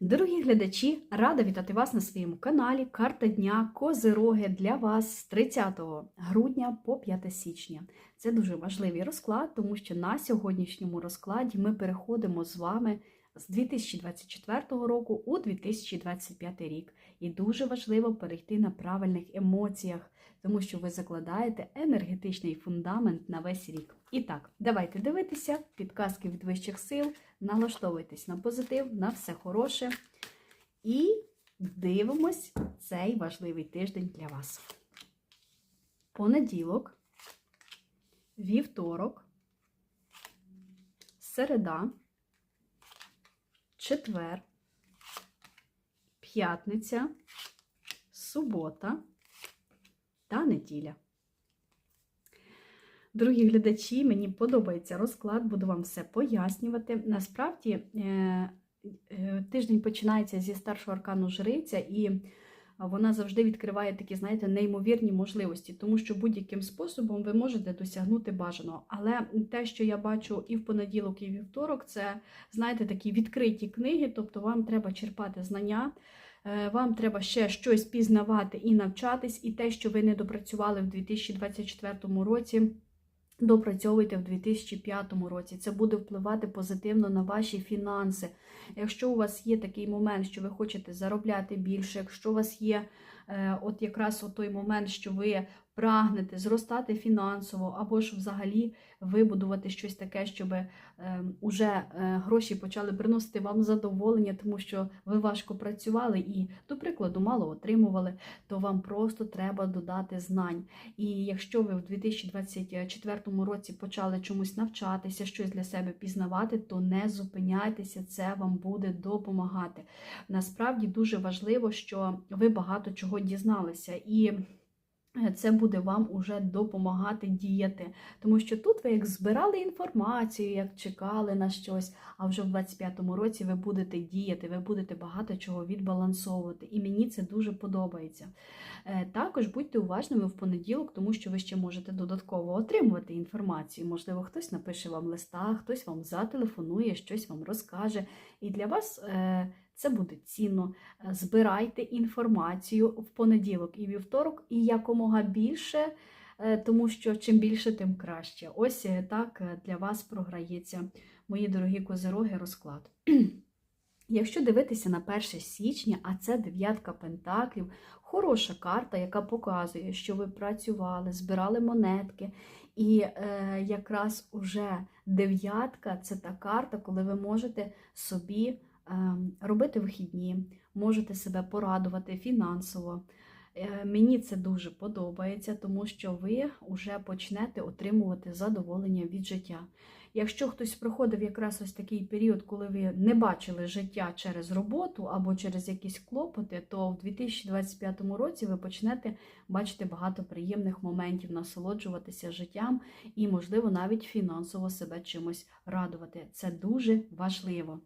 Дорогі глядачі, рада вітати вас на своєму каналі Карта дня Козироги для вас з 30 грудня по 5 січня. Це дуже важливий розклад, тому що на сьогоднішньому розкладі ми переходимо з вами з 2024 року у 2025 рік. І дуже важливо перейти на правильних емоціях, тому що ви закладаєте енергетичний фундамент на весь рік. І так, давайте дивитися підказки від вищих сил, налаштовуйтесь на позитив, на все хороше. І дивимось цей важливий тиждень для вас. Понеділок, вівторок, середа, четвер, п'ятниця, субота та неділя. Дорогі глядачі, мені подобається розклад, буду вам все пояснювати. Насправді, е, е, тиждень починається зі старшого аркану жриця, і вона завжди відкриває такі, знаєте, неймовірні можливості, тому що будь-яким способом ви можете досягнути бажаного. Але те, що я бачу і в понеділок, і в вівторок, це, знаєте, такі відкриті книги, тобто вам треба черпати знання. Е, Вам треба ще щось пізнавати і навчатись, і те, що ви не допрацювали в 2024 році, допрацьовуйте в 2005 році. Це буде впливати позитивно на ваші фінанси. Якщо у вас є такий момент, що ви хочете заробляти більше, якщо у вас є е, от якраз той момент, що ви прагнете зростати фінансово, або ж взагалі вибудувати щось таке, щоб е, уже е, гроші почали приносити вам задоволення, тому що ви важко працювали і, до прикладу, мало отримували, то вам просто треба додати знань. І якщо ви в 2024 році почали чомусь навчатися, щось для себе пізнавати, то не зупиняйтеся, це вам буде допомагати. Насправді дуже важливо, що ви багато чого дізналися. І це буде вам уже допомагати діяти. Тому що тут ви як збирали інформацію, як чекали на щось, а вже в 25-му році ви будете діяти, ви будете багато чого відбалансовувати. І мені це дуже подобається. Е, Також будьте уважними в понеділок, тому що ви ще можете додатково отримувати інформацію. Можливо, хтось напише вам листа, хтось вам зателефонує, щось вам розкаже. І для вас. Це буде цінно. Е, Збирайте інформацію в понеділок і вівторок, і якомога більше, е, тому що чим більше, тим краще. Ось е, так для вас програється, мої дорогі козироги, розклад. Якщо дивитися на 1 січня, а це дев'ятка пентаклів, хороша карта, яка показує, що ви працювали, збирали монетки. І е, якраз уже дев'ятка це та карта, коли ви можете собі робити вихідні, можете себе порадувати фінансово. Е, Мені це дуже подобається, тому що ви вже почнете отримувати задоволення від життя. Якщо хтось проходив якраз ось такий період, коли ви не бачили життя через роботу або через якісь клопоти, то в 2025 році ви почнете бачити багато приємних моментів, насолоджуватися життям і, можливо, навіть фінансово себе чимось радувати. Це дуже важливо.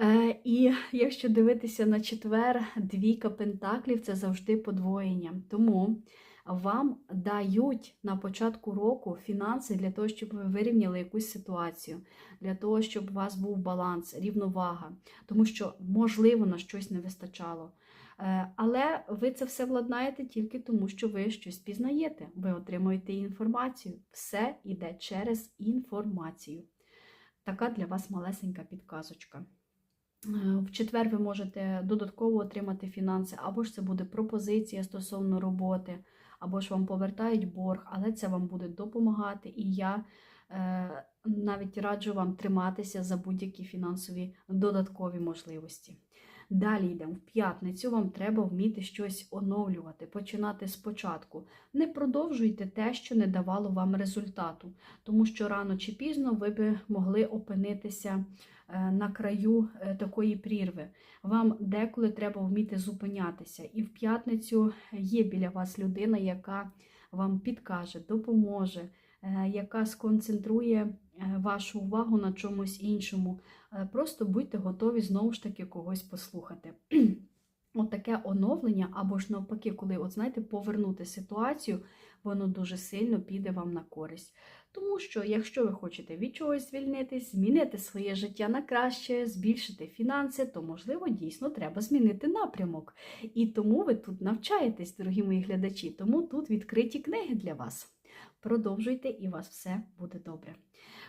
Е, І якщо дивитися на четвер, двійка пентаклів це завжди подвоєння. Тому вам дають на початку року фінанси для того, щоб ви вирівняли якусь ситуацію, для того, щоб у вас був баланс, рівновага, тому що, можливо, на щось не вистачало. Е, Але ви це все владнаєте тільки тому, що ви щось пізнаєте. Ви отримуєте інформацію. Все йде через інформацію. Така для вас малесенька підказочка. Е, В четвер ви можете додатково отримати фінанси, або ж це буде пропозиція стосовно роботи, або ж вам повертають борг, але це вам буде допомагати. І я е, навіть раджу вам триматися за будь-які фінансові додаткові можливості. Далі йдемо в п'ятницю, вам треба вміти щось оновлювати, починати спочатку. Не продовжуйте те, що не давало вам результату, тому що рано чи пізно ви би могли опинитися е, на краю е, такої прірви. Вам деколи треба вміти зупинятися. І в п'ятницю є біля вас людина, яка вам підкаже, допоможе, е, яка сконцентрує вашу увагу на чомусь іншому. Е, Просто будьте готові знову ж таки когось послухати. От таке оновлення, або ж навпаки, коли, от знаєте, повернути ситуацію, воно дуже сильно піде вам на користь. Тому що, якщо ви хочете від чогось звільнитись, змінити своє життя на краще, збільшити фінанси, то можливо дійсно треба змінити напрямок. І тому ви тут навчаєтесь, дорогі мої глядачі. Тому тут відкриті книги для вас. Продовжуйте, і у вас все буде добре.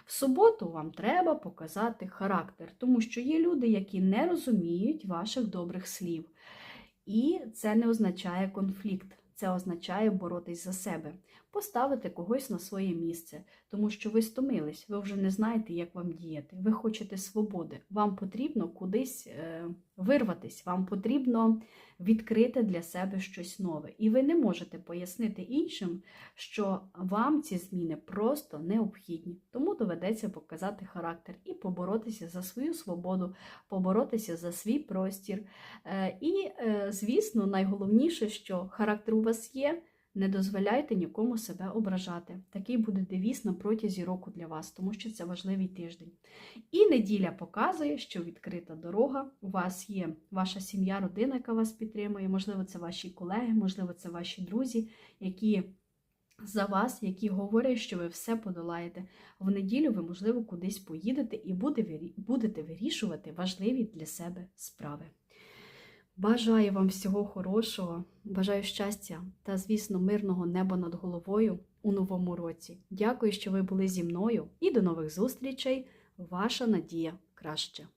В суботу вам треба показати характер, тому що є люди, які не розуміють ваших добрих слів. І це не означає конфлікт, це означає боротись за себе, поставити когось на своє місце, тому що ви стомились, ви вже не знаєте, як вам діяти. Ви хочете свободи, вам потрібно кудись е, вирватись, вам потрібно відкрити для себе щось нове. І ви не можете пояснити іншим, що вам ці зміни просто необхідні. Тому доведеться показати характер і поборотися за свою свободу, поборотися за свій простір. Е, І, е, звісно, найголовніше, що характер у вас є. Не дозволяйте нікому себе ображати. Такий буде девіз на протязі року для вас, тому що це важливий тиждень. І неділя показує, що відкрита дорога. У вас є ваша сім'я, родина, яка вас підтримує. Можливо, це ваші колеги, можливо, це ваші друзі, які за вас, які говорять, що ви все подолаєте. В неділю ви, можливо, кудись поїдете і будете вирішувати важливі для себе справи. Бажаю вам всього хорошого, бажаю щастя та, звісно, мирного неба над головою у новому році. Дякую, що ви були зі мною і до нових зустрічей. Ваша Надія краще.